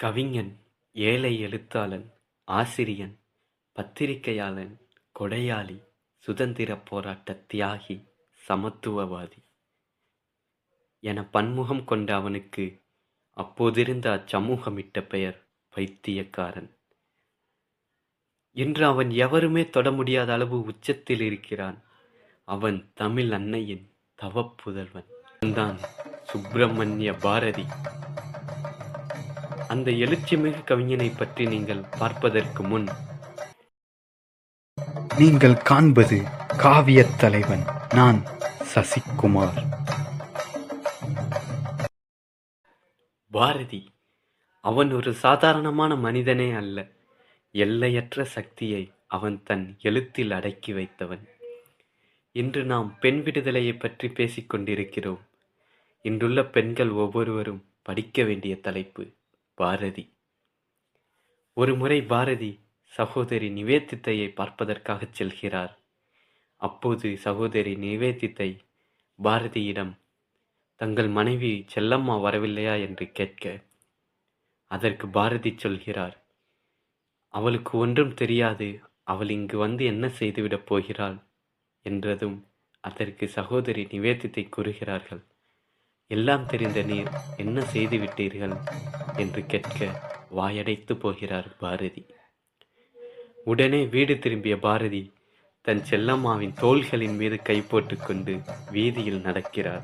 கவிஞன், ஏழை எழுத்தாளன், ஆசிரியன், பத்திரிகையாளன், கொடையாளி, சுதந்திரப் போராட்ட தியாகி, சமத்துவவாதி என பன்முகம் கொண்ட அவனுக்கு அப்போதிருந்த அச்சமூகமிட்ட பெயர் பைத்தியக்காரன். இன்று அவன் எவருமே தொட முடியாத அளவு உச்சத்தில் இருக்கிறான். அவன் தமிழ் அன்னையின் தவப்புதல்வன். தான் சுப்பிரமணிய பாரதி. அந்த எழுச்சிமிகு கவிஞனைப் பற்றி நீங்கள் பார்ப்பதற்கு முன் நீங்கள் காண்பது காவியத் தலைவன் நான் சசிகுமார் பாரதி அவன் ஒரு சாதாரணமான மனிதனே அல்ல. எல்லையற்ற சக்தியை அவன் தன் எழுத்தில் அடக்கி வைத்தவன். இன்று நாம் பெண் விடுதலையைப் பற்றி பேசிக் கொண்டிருக்கிறோம். இன்றுள்ள பெண்கள் ஒவ்வொருவரும் படிக்க வேண்டிய தலைப்பு பாரதி. ஒரு முறை பாரதி சகோதரி நிவேதித்தையை பார்ப்பதற்காகச் செல்கிறார். அப்போது சகோதரி நிவேதித்தை பாரதியிடம் தங்கள் மனைவி செல்லம்மா வரவில்லையா என்று கேட்க, அதற்கு பாரதி சொல்கிறார், அவளுக்கு ஒன்றும் தெரியாது. அவள் இங்கு வந்து என்ன செய்துவிடப் போகிறாள் என்றதும் அதற்கு சகோதரி நிவேதித்தை கூறுகிறார்கள், எல்லாம் தெரிந்த நீர் என்ன செய்து விட்டீர்கள் என்று கேட்க வாயடைத்துப் போகிறார் பாரதி. உடனே வீடு திரும்பிய பாரதி தன் செல்லம்மாவின் தோள்களின் மீது கை போட்டுக்கொண்டு வீதியில் நடக்கிறார்.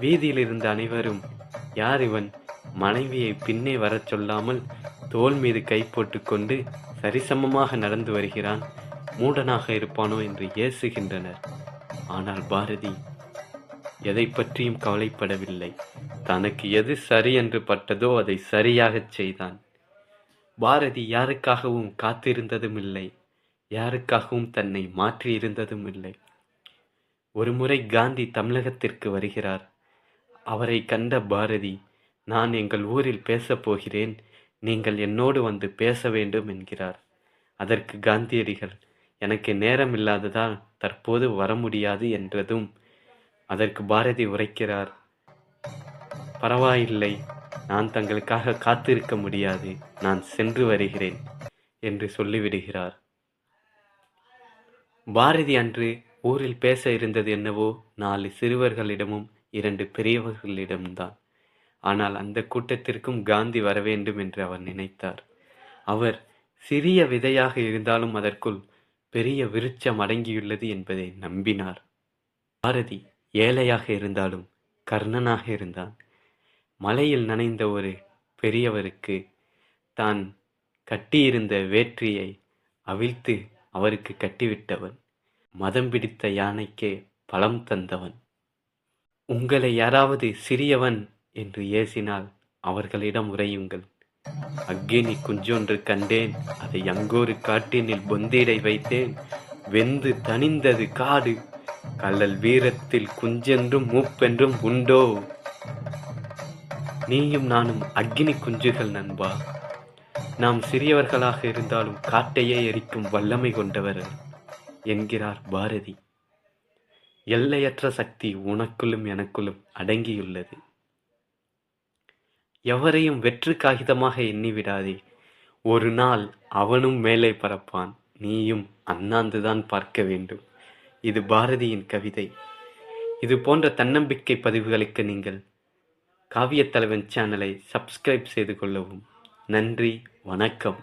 வீதியில் இருந்த அனைவரும் யார் இவன் மனைவியை பின்னே வரச் சொல்லாமல் தோள் மீது கை போட்டுக்கொண்டு சரிசமமாக நடந்து வருகிறான் மூடனாக இருப்பானோ என்று ஏசுகின்றனர். ஆனால் பாரதி எதை பற்றியும் கவலைப்படவில்லை. தனக்கு எது சரி என்று பட்டதோ அதை சரியாகச் செய்தான். பாரதி யாருக்காகவும் காத்திருந்ததும் இல்லை யாருக்காகவும் தன்னை மாற்றியிருந்ததுமில்லை. ஒருமுறை காந்தி தமிழகத்திற்கு வருகிறார். அவரை கண்ட பாரதி, நான் எங்கள் ஊரில் பேசப் போகிறேன். நீங்கள் என்னோடு வந்து பேச வேண்டும் என்கிறார். அதற்கு காந்தியடிகள், எனக்கு நேரம் இல்லாததால் தற்போது வர முடியாது என்றதும் அதற்கு பாரதி உரைக்கிறார், பரவாயில்லை நான் தங்களுக்காக காத்திருக்க முடியாது. நான் சென்று வருகிறேன் என்று சொல்லிவிடுகிறார். பாரதி அன்று ஊரில் பேச இருந்தது என்னவோ நாலு சிறுவர்களிடமும் இரண்டு பெரியவர்களிடம்தான். ஆனால் அந்த கூட்டத்திற்கும் காந்தி வரவேண்டும் என்று அவர் நினைத்தார். அவர் சிறிய விதையாக இருந்தாலும் அதற்குள் பெரிய விருட்சம் அடங்கியுள்ளது என்பதை நம்பினார். பாரதி ஏழையாக இருந்தாலும் கர்ணனாக இருந்தான். மலையில் நனைந்த ஒரு பெரியவருக்கு தான் கட்டியிருந்த வேற்றியை அவிழ்த்து அவருக்கு கட்டிவிட்டவன். மதம் பிடித்த யானைக்கே பலம் தந்தவன். உங்களை யாராவது சிறியவன் என்று ஏசினால் அவர்களிடம் உரையுங்கள், அக்கினி குஞ்சொன்று கண்டேன் அதை அங்கொரு காட்டினில் பொந்திடை வைத்தேன் வெந்து தனிந்தது காடு கள்ளல் வீரத்தில் குஞ்சென்றும் மூப்பென்றும் உண்டோ? நீயும் நானும் அக்கினி குஞ்சுகள் நண்பா. நாம் சிறியவர்களாக இருந்தாலும் காட்டையே எரிக்கும் வல்லமை கொண்டவர்கள் என்கிறார் பாரதி. எல்லையற்ற சக்தி உனக்குள்ளும் எனக்குள்ளும் அடங்கியுள்ளது. எவரையும் வெற்று காகிதமாக எண்ணிவிடாதே. ஒரு நாள் அவனும் மேலே பறப்பான். நீயும் அண்ணாந்துதான் பார்க்க வேண்டும். இது பாரதியின் கவிதை. இது போன்ற தன்னம்பிக்கை பதிவுகளுக்கு நீங்கள் காவியத்தலைவன் சேனலை சப்ஸ்கிரைப் செய்து கொள்ளவும். நன்றி வணக்கம்.